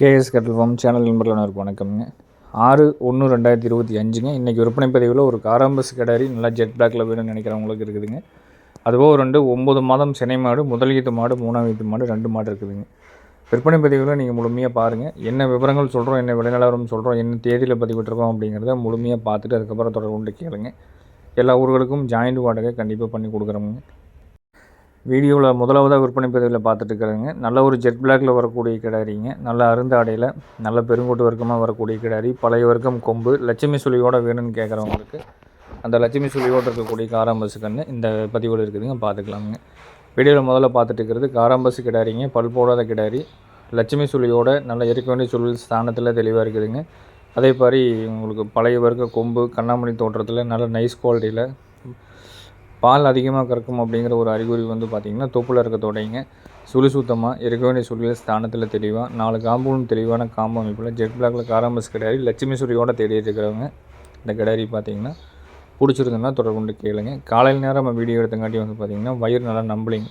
KS கட்டல் form channel நண்பர்களுக்கு வணக்கம்ங்க. ஆறு ஒன்று ரெண்டாயிரத்தி இருபத்தி அஞ்சுங்க. இன்றைக்கி விற்பனை பதிவில் ஒரு காராம்பஸ் கிடாரி நல்லா ஜெட் பிளாக்ல வேணும்னு நினைக்கிறவங்களுக்கு இருக்குதுங்க. அதுபோக ரெண்டு ஒம்பது மாதம் சினை மாடு முதல் மாடு மூணாம் வீட்டு மாடு ரெண்டு மாடு இருக்குதுங்க. விற்பனை பதிவில் நீங்கள் முழுமையாக பாருங்கள் என்ன விவரங்கள் சொல்கிறோம் என்ன விளைநிலவரம் சொல்கிறோம் என்ன தேதியில் பதிவிட்டுருக்கோம் அப்படிங்கிறத முழுமையாக பார்த்துட்டு அதுக்கப்புறம் தொடர்பு கொண்டு கேளுங்க. எல்லா ஊர்களுக்கும் ஜாயிண்ட் வாடகை கண்டிப்பாக பண்ணி கொடுக்குறோங்க வீடியோவில் முதலாவதாக விற்பனை பதிவில் பார்த்துட்டு இருக்கிறேங்க. நல்ல ஒரு ஜெட் பிளாக்ல வரக்கூடிய கிடாரிங்க. நல்ல அருந்த ஆடையில் நல்ல பெருங்கோட்டு வர்க்கமாக வரக்கூடிய கிடாரி. பழைய வர்க்கம் கொம்பு. லட்சுமி சுழியோட வேணும்னு கேட்குறவங்களுக்கு அந்த லட்சுமி சுழியோடு இருக்கக்கூடிய காராம்பசு இந்த பதிவில் இருக்குதுங்க. பார்த்துக்கலாமுங்க. வீடியோவில் முதல்ல பார்த்துட்டு இருக்கிறது காராம்பசு கிடாரிங்க. பல் போடாத கிடாரி. லட்சுமி சுழியோட நல்ல இருக்க வேண்டிய சுழல் ஸ்தானத்தில் தெளிவாக இருக்குதுங்க. அதே மாதிரி உங்களுக்கு பழைய வர்க்க கொம்பு கண்ணாமணி தோற்றத்தில் நல்ல நைஸ் குவாலிட்டியில் பால் அதிகமாக கறக்கும் அப்படிங்கிற ஒரு அறிகுறி வந்து பார்த்திங்கன்னா தொப்புல இருக்க தொடங்க. சுழி சுத்தமாக இருக்க வேண்டிய சுழியில் ஸ்தானத்தில் தெளிவாக நாலு காம்பவுண்ட் தெளிவான காம்பு அமைப்பில் ஜெட் பிளாக்ல காராம்பஸ் கிடாரி லட்சுமி சுரியோட தேடிட்டு இருக்கிறவங்க இந்த கிடாரி பார்த்திங்கன்னா பிடிச்சிருந்தோம்னா தொடர்பு கொண்டு கேளுங்க. காலையில் நேரம் நம்ம வீடியோ எடுத்தங்காட்டி வந்து பார்த்திங்கன்னா வயிறு நல்லா நம்பலிங்.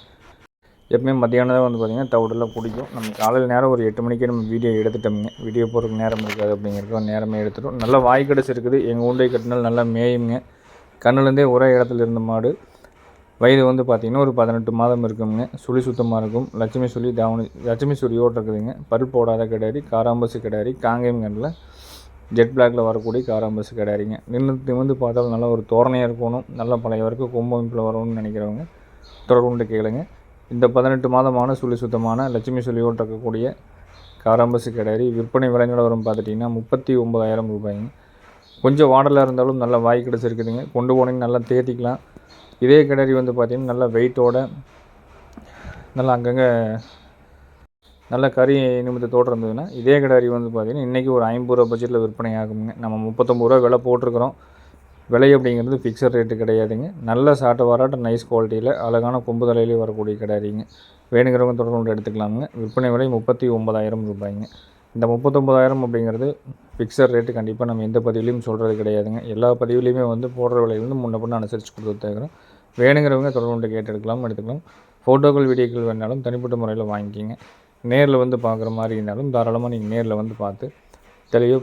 எப்பவுமே மத்தியானம் வந்து பார்த்திங்கன்னா தவிடெல்லாம் பிடிக்கும். நம்ம காலையில் நேரம் ஒரு எட்டு மணிக்கே நம்ம வீடியோ எடுத்துட்டோம்ங்க. வீடியோ போகிறதுக்கு நேரம் இருக்காது அப்படிங்கிறதுக்கு நேரமே எடுத்துட்டோம். நல்லா வாய் கடைசி இருக்குது. எங்கள் உண்டை கட்டினால் நல்லா மேயுங்க. கண்ணுலேருந்தே ஒரே இடத்துல இருந்த மாடு. வயது வந்து பார்த்திங்கன்னா ஒரு பதினெட்டு மாதம் இருக்குங்க. சுழி சுத்தமாக இருக்கும். லட்சுமி சுழி தாவணி லட்சுமி சுழியோடு இருக்குதுங்க. பருப்பு போடாத கிடாரி காராம்பசு கிடாரி காங்கேயம் கண்ணில் ஜெட் பிளாக்ல வரக்கூடிய காராம்பசு கிடாரிங்க. நின்று வந்து பார்த்தாலும் நல்லா ஒரு தோரணையாக இருக்கணும். நல்ல பழைய வரைக்கும் கொம்பமைப்பில் வரணும்னு நினைக்கிறவங்க தொடர்புண்டு கேளுங்க. இந்த பதினெட்டு மாதமான சுழி சுத்தமான லட்சுமி சுழியோடு இருக்கக்கூடிய காராம்பசு கிடாரி விற்பனை விலை வரும் பார்த்துட்டிங்கன்னா முப்பத்தி ஒம்பதாயிரம் ரூபாய்ங்க. கொஞ்சம் வாடலாக இருந்தாலும் நல்லா வாய் கிடச்சிருக்குதுங்க. கொண்டு போனீங்க நல்லா தேத்திக்கலாம். இதே கிணறி வந்து பார்த்திங்கன்னா நல்லா வெயிட்டோட நல்லா அங்கங்கே நல்ல கறி நிமித்தத்தோடு இருந்ததுன்னா இதே கிடாரி வந்து பார்த்திங்கன்னா இன்றைக்கி ஒரு ஐம்பது ரூபா பட்ஜெட்டில் விற்பனை ஆகுங்க நம்ம முப்பத்தொம்பது ரூபா விலை போட்டிருக்கிறோம். விலை அப்படிங்கிறது ஃபிக்ஸட் ரேட்டு கிடையாதுங்க. நல்ல சாட்டை வராட்ட நைஸ் குவாலிட்டியில் அழகான கொம்பு தலையிலே வரக்கூடிய கிடாரிங்க. வேணுங்கிறவங்க தொடர்ந்து எடுத்துக்கலாமுங்க. விற்பனை விலை முப்பத்தி ஒம்பதாயிரம் ரூபாய்ங்க. இந்த முப்பத்தொம்பதாயிரம் அப்படிங்கிறது ஃபிக்ஸட் ரேட்டு கண்டிப்பாக நம்ம எந்த பதிவுலையும் சொல்கிறது கிடையாதுங்க. எல்லா பதிவுலையுமே வந்து போடுற விலையிலேருந்து முன்ன பண்ண அனுசரித்து கொடுத்துருக்குறோம் வேணுங்கிறவங்க தொடர்பு கேட்டு எடுக்கலாம் எடுத்துக்கலாம். ஃபோட்டோக்கள் வீடியோக்கள் வேணாலும் தனிப்பட்ட முறையில் வாங்கிக்கிங்க. நேரில் வந்து பார்க்குற மாதிரி இருந்தாலும் தாராளமாக நீங்கள் நேரில் வந்து பார்த்து தெளிவு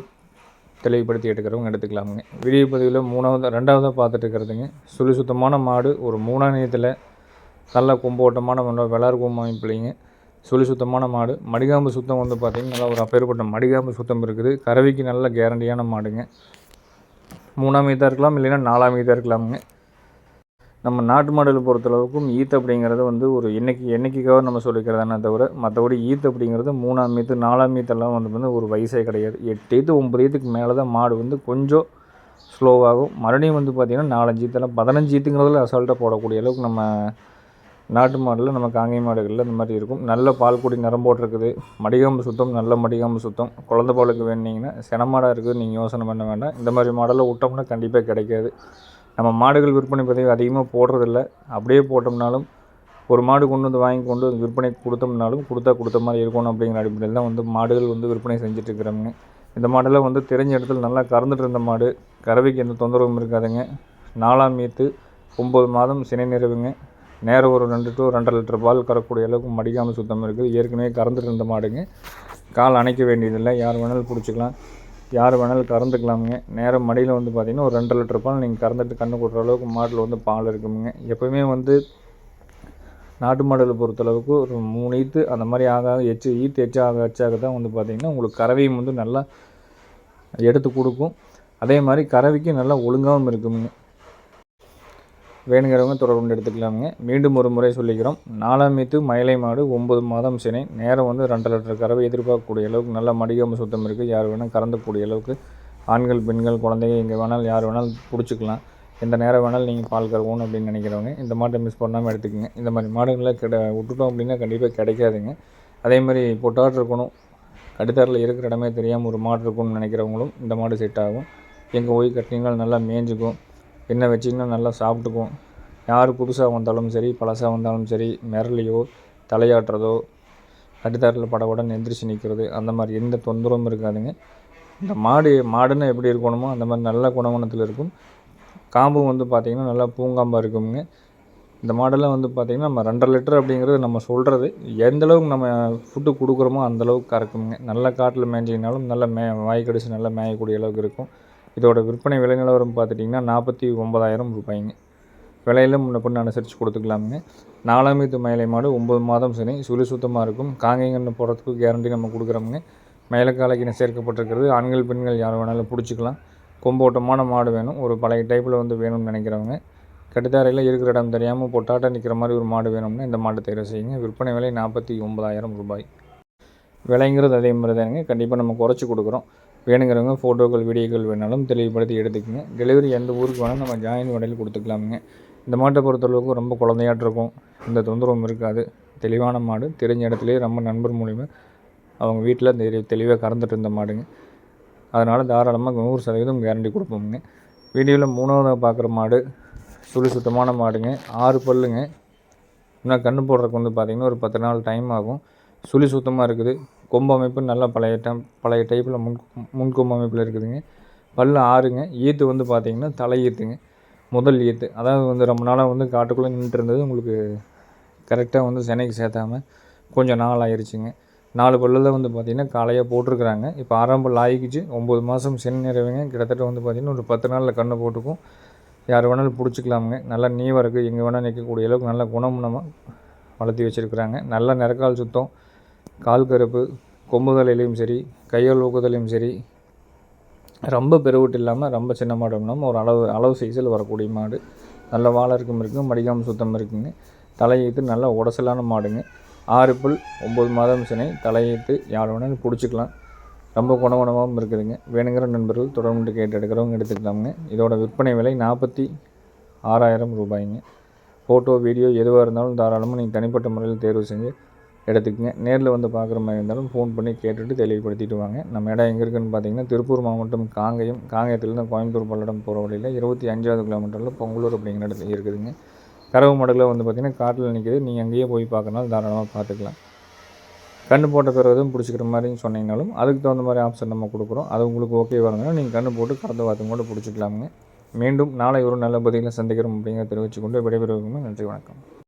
தெளிவுபடுத்தி எடுக்கிறவங்க எடுத்துக்கலாமுங்க. வீடியோ பதிவில் மூணாவது ரெண்டாவதாக பார்த்துட்டு இருக்கிறதுங்க. சுழி சுத்தமான மாடு ஒரு மூணாம் நேரத்தில் நல்ல கும்போட்டமான விளாறு கும்பம் அமைப்பிள்ளைங்க சுழி சுத்தமான மாடு. மடிகாம்பு சுத்தம் வந்து பார்த்திங்கன்னா நல்லா ஒரு அப்பேற்பட்ட மடிகாம்பு சுத்தம் இருக்குது. கறவைக்கு நல்ல கேரண்டியான மாடுங்க. மூணாம் ஈத்தாக இருக்கலாம் இல்லைன்னா நாலாம் மீதாக இருக்கலாமுங்க. நம்ம நாட்டு மாடல் பொறுத்தளவுக்கும் ஈத் அப்படிங்கிறது வந்து ஒரு என்னைக்கு என்னைக்காக நம்ம சொல்லிக்கிறதானே தவிர மற்றபடி ஈத் அப்படிங்கிறது மூணாம் ஈத்து நாலாம் மீத்தெல்லாம் வந்து வந்து ஒரு வயசே கிடையாது. எட்டு ஈத்து ஒம்பது ஈத்துக்கு மேலே தான் மாடு வந்து கொஞ்சம் ஸ்லோவாகும் மறுபடியும் வந்து பார்த்திங்கன்னா நாலஞ்சு ஈத்தெல்லாம் பதினஞ்சு ஈத்துங்கிறதுல அசால்ட்டாக போடக்கூடிய அளவுக்கு நம்ம நாட்டு மாடில் நம்ம காங்கை மாடுகளில் இந்த மாதிரி இருக்கும். நல்ல பால் குடி நிறம் போட்டிருக்குது. மடிகாம்பு சுத்தம் நல்ல மடிகாம்பு சுத்தம். குழந்த பாலுக்கு வேணுனீங்கன்னா செனமாடாக இருக்குது நீங்கள் யோசனை பண்ண வேண்டாம். இந்த மாதிரி மாடலில் விட்டோம்னா கண்டிப்பாக கிடைக்காது. நம்ம மாடுகள் விற்பனை பதிவு அதிகமாக போடுறதில்ல. அப்படியே போட்டோம்னாலும் ஒரு மாடு கொண்டு வந்து வாங்கி கொண்டு வந்து விற்பனை கொடுத்தோம்னாலும் கொடுத்தா கொடுத்த மாதிரி இருக்கணும் அப்படிங்கிற அடிப்படையில் தான் வந்து மாடுகள் வந்து விற்பனை செஞ்சுட்டு இந்த மாடெல்லாம் வந்து தெரிஞ்ச இடத்துல நல்லா கறந்துட்டு இருந்த மாடு. கறவைக்கு எந்த தொந்தரவும் இருக்காதுங்க. நாலாம் மீத்து ஒம்பது மாதம் சினை நிறைவுங்க. நேரம் ஒரு ரெண்டு டு ரெண்டரை லிட்டர் பால் கறக்கூடிய அளவுக்கு மடிக்காமல் சுத்தம் இருக்குது. ஏற்கனவே கறந்துட்டு இருந்த மாடுங்க. கால் அணைக்க வேண்டியதில்லை. யார் வேணாலும் பிடிச்சிக்கலாம். யார் வேணாலும் கறந்துக்கலாமுங்க. நேரம் மடியில் வந்து பார்த்திங்கன்னா ஒரு ரெண்டு லிட்டர் பால் நீங்கள் கறந்துட்டு கண்ணு கொடுக்குற அளவுக்கு மாட்டில் வந்து பால் இருக்குமுங்க. எப்போவுமே வந்து நாட்டு மாடுகளை பொறுத்தளவுக்கு ஒரு மூணு ஈத்து அந்த மாதிரி ஆக ஆக எச்சு ஈத்து எச்சு ஆக எச்சாக தான் வந்து பார்த்திங்கன்னா உங்களுக்கு கறவையும் வந்து நல்லா எடுத்து கொடுக்கும். அதே மாதிரி கறவைக்கு நல்லா ஒழுங்காகவும் இருக்குங்க வேணுங்கிறவங்க தொடர்பு எடுத்துக்கலாமுங்க. மீண்டும் ஒரு முறை சொல்லிக்கிறோம். நாலாம் மீத்து மயிலை மாடு ஒம்பது மாதம் சினை. நேரம் வந்து ரெண்டு லிட்டர் கறவை எதிர்பார்க்கக்கூடிய அளவுக்கு நல்ல மடிகாம சுத்தம் இருக்குது யார் வேணால் கறந்தக்கூடிய அளவுக்கு ஆண்கள் பெண்கள் குழந்தைங்க எங்கே வேணாலும் யார் வேணாலும் பிடிச்சிக்கலாம். எந்த நேரம் வேணாலும் நீங்கள் பால் கறக்கணும் அப்படின்னு நினைக்கிறவங்க இந்த மாட்டை மிஸ் பண்ணாமல் எடுத்துக்கோங்க. இந்த மாதிரி மாடுகளை கிட விட்டுட்டோம் அப்படின்னா கண்டிப்பாக கிடைக்காதுங்க. அதே மாதிரி பொட்டாட் இருக்கணும். கடுத்தாரில் இருக்கிற இடமே தெரியாமல் ஒரு மாடு இருக்கும்னு நினைக்கிறவங்களும் இந்த மாடு செட் ஆகும். எங்கே போய் கட்டினீங்கன்னா நல்லா மேய்ஞ்சிக்கும். என்ன வச்சிங்கன்னா நல்லா சாப்பிட்டுக்கும் யார் புதுசாக வந்தாலும் சரி பழசாக வந்தாலும் சரி மிரளியோ தலையாட்டுறதோ கட்டுத்தாரில் படபடன்னு எந்திரிச்சு நிற்கிறது அந்த மாதிரி எந்த தொந்தரவும் இருக்காதுங்க. இந்த மாடு மாடுன்னு எப்படி இருக்கணுமோ அந்த மாதிரி நல்ல குணகுணத்தில் இருக்கும். காம்பு வந்து பார்த்திங்கன்னா நல்லா பூங்காம்பாக இருக்குங்க. இந்த மாடெல்லாம் வந்து பார்த்திங்கன்னா நம்ம ரெண்டரை லிட்டர் அப்படிங்கிறது நம்ம சொல்கிறது எந்தளவுக்கு நம்ம ஃபுட்டு கொடுக்குறோமோ அந்தளவுக்கு கறக்குங்க. நல்ல காட்டில் மேய்ஞ்சிங்கனாலும் நல்ல மே வாய் கடிச்சு நல்லா மேயக்கூடிய அளவுக்கு இருக்கும். இதோட விற்பனை விலை நிலவரம் பார்த்துட்டிங்கன்னா நாற்பத்தி ஒம்பதாயிரம் ரூபாய்ங்க. விலையில முன்ன பொண்ணு அனுசரித்து கொடுத்துக்கலாமுங்க. நாலாம் மயிலை மாடு ஒம்பது மாதம் சனி சுழி சுத்தமாக இருக்கும். காங்கைங்கன்னு போகிறதுக்கு கேரண்டி நம்ம கொடுக்குறோமுங்க. மயிலக்காலைக்கு சேர்க்கப்பட்டிருக்கிறது. ஆண்கள் பெண்கள் யார் வேணாலும் பிடிச்சிக்கலாம். கொம்போட்டமான மாடு வேணும். ஒரு பழைய டைப்பில் வந்து வேணும்னு நினைக்கிறவங்க. கட்டுத்தாரையில் இருக்கிற இடம் தெரியாமல் பொட்டாட்ட நிற்கிற மாதிரி ஒரு மாடு வேணும்னா இந்த மாட்டை தேர்வு செய்யுங்க. விற்பனை விலை நாற்பத்தி ஒம்பதாயிரம் ரூபாய். விலைங்கிறது அதே மாதிரி தானுங்க கண்டிப்பாக நம்ம குறைச்சி கொடுக்குறோம். வேணுங்கிறவங்க ஃபோட்டோக்கள் வீடியோக்கள் வேணாலும் தெளிவுபடுத்தி எடுத்துக்கோங்க. டெலிவரி எந்த ஊருக்கு வேணாலும் நம்ம ஜாயின் வடையில் கொடுத்துக்கலாமுங்க. இந்த மாட்டை பொறுத்தளவுக்கு ரொம்ப குழந்தையாட்டு இருக்கும். இந்த தொந்தரவும் இருக்காது. தெளிவான மாடு தெரிஞ்ச இடத்துலையே ரொம்ப நண்பர் மூலிமா அவங்க வீட்டில் தெரிய தெளிவாக கறந்துட்டு இருந்த மாடுங்க. அதனால் தாராளமாக நூறு சதவீதம் கேரண்டி கொடுப்போமுங்க. வீடியோவில் மூணாவதாக பார்க்குற மாடு சுழி சுத்தமான மாடுங்க. ஆறு பல்லுங்க. இன்னும் கன்று போடுறதுக்கு வந்து பார்த்திங்கன்னா ஒரு பத்து நாள் டைம் ஆகும். சுழி சுத்தமாக இருக்குது. கொம்பு அமைப்பு நல்லா பழைய டைம் பழைய டைப்பில் முன் முன்கொம்பு அமைப்பில் இருக்குதுங்க. பல் ஆறுங்க. ஈத்து வந்து பார்த்திங்கன்னா தலை ஈத்துங்க. முதல் ஈத்து. அதாவது வந்து ரொம்ப நாளாக வந்து காட்டுக்குள்ளே நின்றுட்டு இருந்தது உங்களுக்கு கரெக்டாக வந்து சென்னைக்கு சேர்த்தாம கொஞ்சம் நாள் ஆயிடுச்சுங்க நாலு பல்லில் வந்து பார்த்திங்கன்னா காலையாக போட்டிருக்கிறாங்க. இப்போ ஆறாம் பல் ஒம்பது மாதம் சென் நிறைவுங்க. கிட்டத்தட்ட வந்து பார்த்திங்கன்னா ஒரு பத்து நாளில் கண்ணை போட்டுக்கும். யார் வேணாலும் பிடிச்சிக்கலாமுங்க. நல்லா நீவாக இருக்குது எங்கே வேணால் நிற்கக்கூடிய அளவுக்கு நல்ல குணமுணமாக வளர்த்தி வச்சுருக்குறாங்க. நல்ல நிறக்கால் சுத்தம். கால் கருப்பு கொம்புதலையிலையும் சரி கையால் ஊக்குதலையும் சரி ரொம்ப பெருவிட்டு இல்லாமல் ரொம்ப சின்ன மாடு இல்லாமல் ஒரு அளவு அளவு சைஸில் வரக்கூடிய மாடு. நல்ல வாழை இருக்குது இருக்குங்க மடிக்காமல் சுத்தம் இருக்குங்க. தலையீத்து நல்ல உடசலான மாடுங்க. ஆறு புல் ஒம்பது மாதம் சினை தலையீத்து யார் வேணாலும் பிடிச்சிக்கலாம். ரொம்ப குணகுணமாகவும் இருக்குதுங்க. வேணுங்கிற நண்பர்கள் தொடர்ந்து கேட்டு எடுக்கிறவங்க எடுத்துக்கலாமுங்க. இதோட விற்பனை விலை நாற்பத்தி ஆறாயிரம் ரூபாய்ங்க. ஃபோட்டோ வீடியோ எதுவாக இருந்தாலும் தாராளமாக நீங்கள் தனிப்பட்ட முறையில் தேர்வு செஞ்சு எடுத்துக்கங்க. நேரில் வந்து பார்க்குற மாதிரி இருந்தாலும் ஃபோன் பண்ணி கேட்டுட்டு தெளிவுபடுத்திட்டு வாங்க. நம்ம இடம் எங்கே இருக்குதுன்னு பார்த்தீங்கன்னா திருப்பூர் மாவட்டம் காங்கயம். காங்கயத்துலேருந்து கோயம்புத்தூர் பல்லடம் போகிற வழியில் இருபத்தி அஞ்சாவது கிலோமீட்டரில் பொங்கலூர் அப்படிங்கிற இடத்துல இருக்குதுங்க. கரவு மடலில் வந்து பார்த்திங்கன்னா காட்டில் நிற்கிது நீங்கள் அங்கேயே போய் பார்க்கறனால தாராளமாக பார்த்துக்கலாம். கன்று போட்ட பிறகு பிடிச்சிக்கிற மாதிரி சொன்னீங்கனாலும் அதுக்கு தகுந்த மாதிரி ஆப்ஷன் நம்ம கொடுக்குறோம். அது உங்களுக்கு ஓகே வரணும்னா நீங்கள் கன்று போட்டு கடந்த பார்த்து கூட பிடிச்சிக்கலாமுங்க. மீண்டும் நாளை ஒரு நல்ல பதிலில் சந்திக்கிறோம் அப்படிங்கிற தெரிவித்துக்கொண்டு விடைபெறுவதுமே நன்றி வணக்கம்.